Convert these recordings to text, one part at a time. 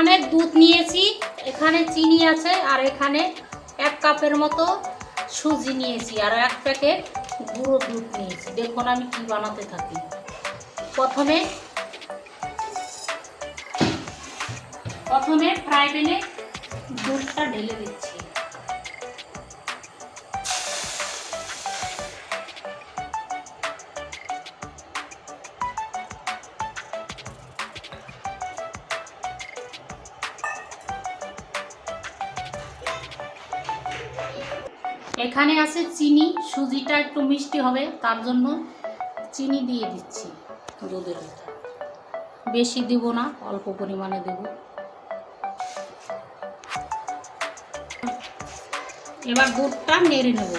এখানে দুধ নিয়েছি, এখানে চিনি আছে, আর এখানে এক কাপের মতো সুজি নিয়েছি, আর এক প্যাকেট গুঁড়ো দুধ নিয়েছি। দেখুন আমি কি বানাতে থাকি। প্রথমে প্রথমে ফ্রাই প্যানে দুধটা ঢেলে দিচ্ছি। এখানে আছে চিনি, সুজিটা একটু মিষ্টি হবে, তার জন্য চিনি দিয়ে দিচ্ছি দুধের বেশি দিব না, অল্প পরিমাণে দেব। এবার দুধটা নেড়ে নেব।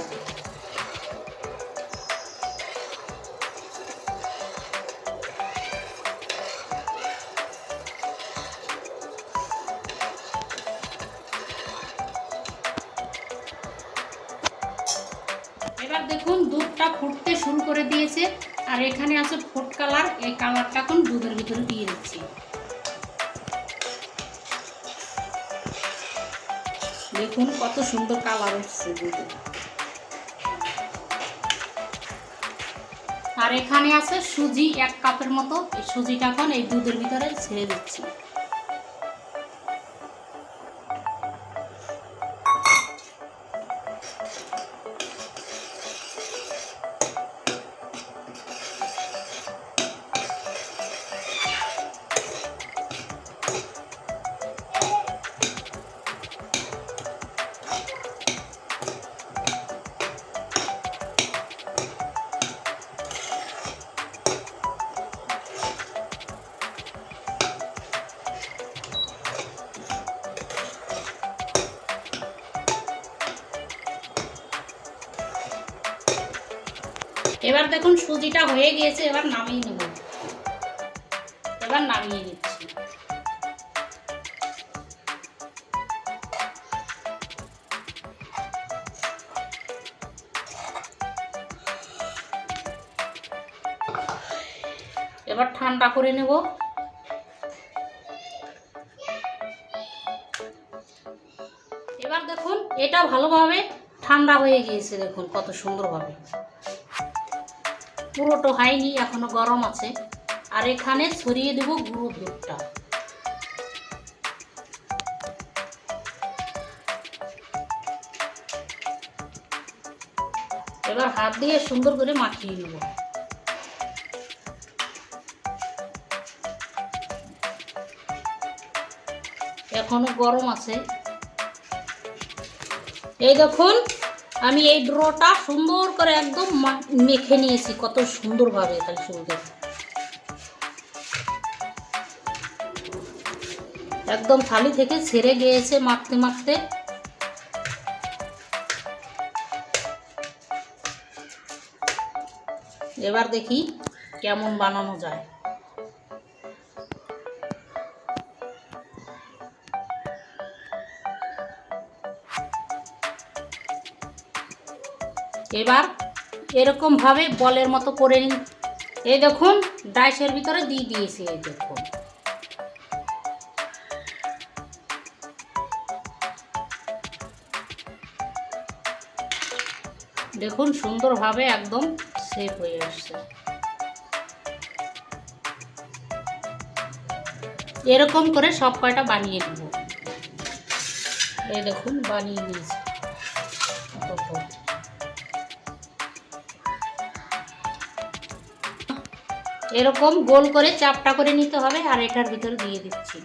এবার দেখুন দুধটা ফুটতে শুরু করে দিয়েছে। আর এখানে আছে ফুড কালার, এই কালারটা এখন দুধের ভিতরে দিয়ে দিচ্ছি। দেখুন কত সুন্দর কালার হচ্ছে দুধে। আর এখানে আছে সুজি এক কাপের মতো। এই সুজিটা এখন এই দুধের ভিতরে ছেড়ে দিচ্ছি। দেখুন সুজিটা হয়ে গিয়েছে, এবার নামিয়ে নেব। এবার নামিয়ে নিচ্ছি। এবার ঠান্ডা করে নেব। এবার দেখুন, এটা ভালোভাবে ঠান্ডা হয়ে গিয়েছে, দেখুন কত সুন্দরভাবে। পুরোটো হয়নি, এখনও গরম আছে। আর এখানে ছড়িয়ে দেব গুঁড়ো দুধটা। এবার হাত দিয়ে সুন্দর করে মাখিয়ে নেব। এখনও গরম আছে। এই দেখুন আমি এই ড্রোটা সুন্দর করে একদম মেখে নিয়েছি, কত সুন্দরভাবে তাই সুন্দর একদম থালি থেকে ছেড়ে গিয়েছে মাখতে মাখতে। এবার দেখি কেমন বানানো যায়। এবার এরকম ভাবে বলের মতো করে নিন। এই দেখুন, ডাইসের ভিতরে দিয়ে দিয়েছি এই দেখুন। দেখুন, সুন্দরভাবে একদম সেফ হয়ে আসছে। এরকম করে সব কয়টা বানিয়ে নেব। এই দেখুন, বানিয়ে নিয়েছি। এরকম গোল করে চাপটা করে নিতে হবে আর এটার ভিতরে দিয়ে দিচ্ছি।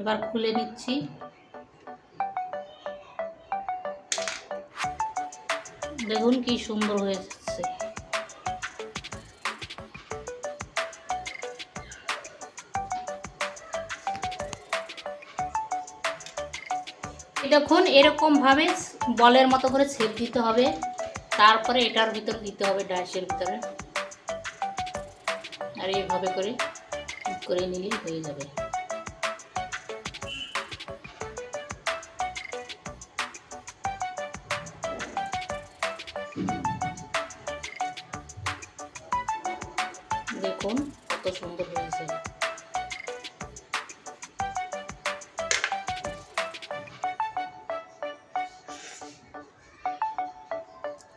এবার খুলে নিচ্ছি। দেখুন কি সুন্দর হয়েছে। দেখুন এরকমভাবে বলের মতো করে ছেপ দিতে হবে। তারপরে এটার ভিতর দিতে হবে ডাইসের ভিতরে। আর এইভাবে করে করে নিলেই হয়ে যাবে।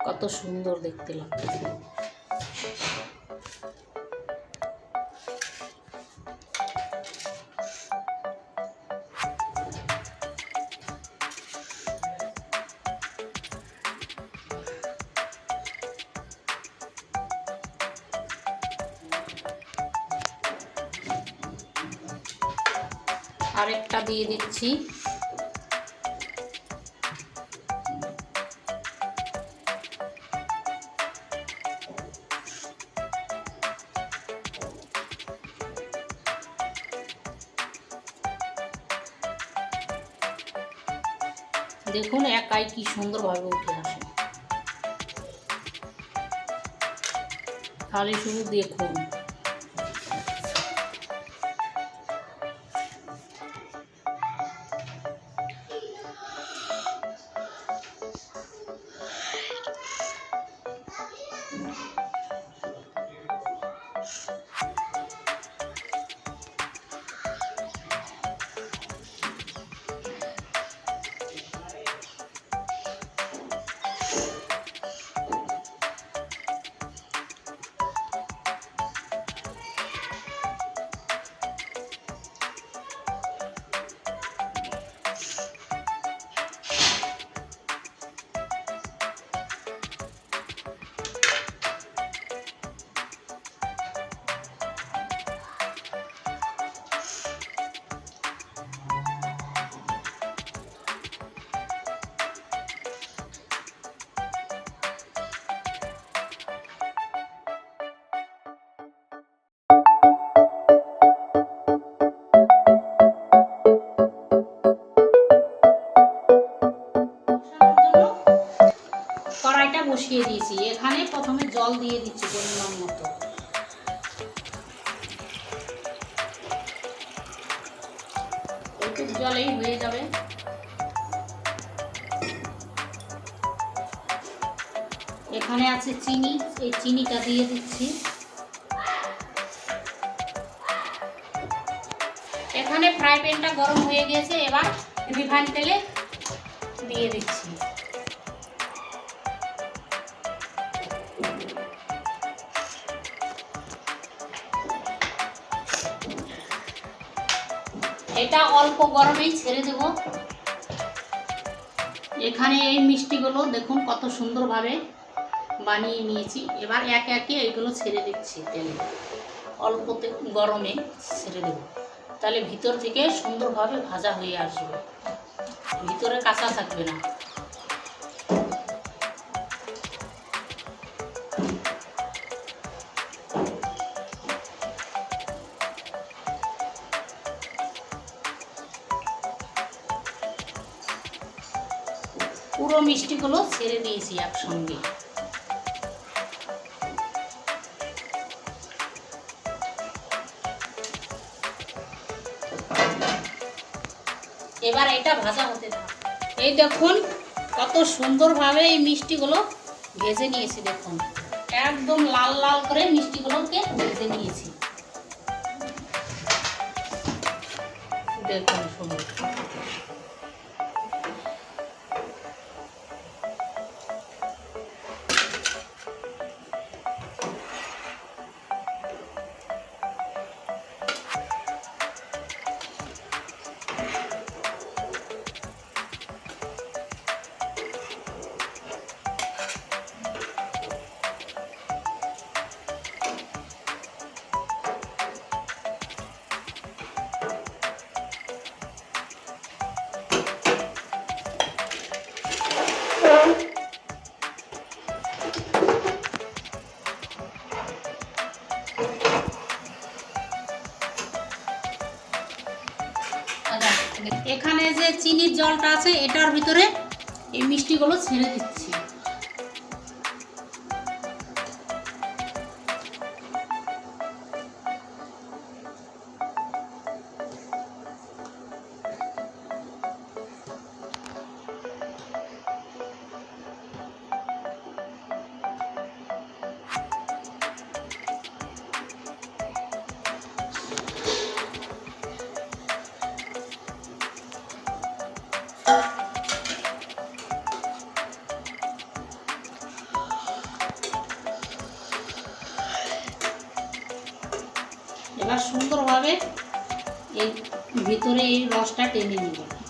কত সুন্দর দেখতে লাগছে। আরেকটা দিয়ে দিচ্ছি। দেখুন একাই কি সুন্দরভাবে উঠে আসে। তাহলে শুধু দেখুন। দিয়েছি। এখানে প্রথমে জল দিয়ে দিচ্ছি পরিমাণ মতো। জলেই হয়ে যাবে। এখানে আছে চিনি। এই চিনিটা দিয়ে দিচ্ছি। এখানে ফ্রাই প্যানটা গরম হয়ে গেছে এবার রিফাইন তেলে দিয়ে দিচ্ছি। এটা অল্প গরমেই ছেড়ে দেব। এখানে এই মিষ্টিগুলো দেখুন কত সুন্দরভাবে বানিয়ে নিয়েছি। এবার এক একে এইগুলো ছেড়ে দিচ্ছি তেলে। অল্পতে গরমে ছেড়ে দেব। তাহলে ভিতর থেকে সুন্দরভাবে ভাজা হয়ে আসবে। ভিতরে কাঁচা থাকবে না। পুরো মিষ্টিগুলো ছেড়ে দিয়েছি একসঙ্গে। এবার এটা ভাজা হতে থাক। এই দেখুন, কত সুন্দরভাবে এই মিষ্টিগুলো ভেজে নিয়েছি দেখুন। একদম লাল লাল করে মিষ্টিগুলোকে ভেজে নিয়েছি। দেখুন সুন্দর। এখানে যে চিনির জলটা আছে এটার ভিতরে এই মিষ্টিগুলো ছেড়ে দিচ্ছি। সুন্দরভাবে এই ভিতরে এই রসটা টেনে নেবে।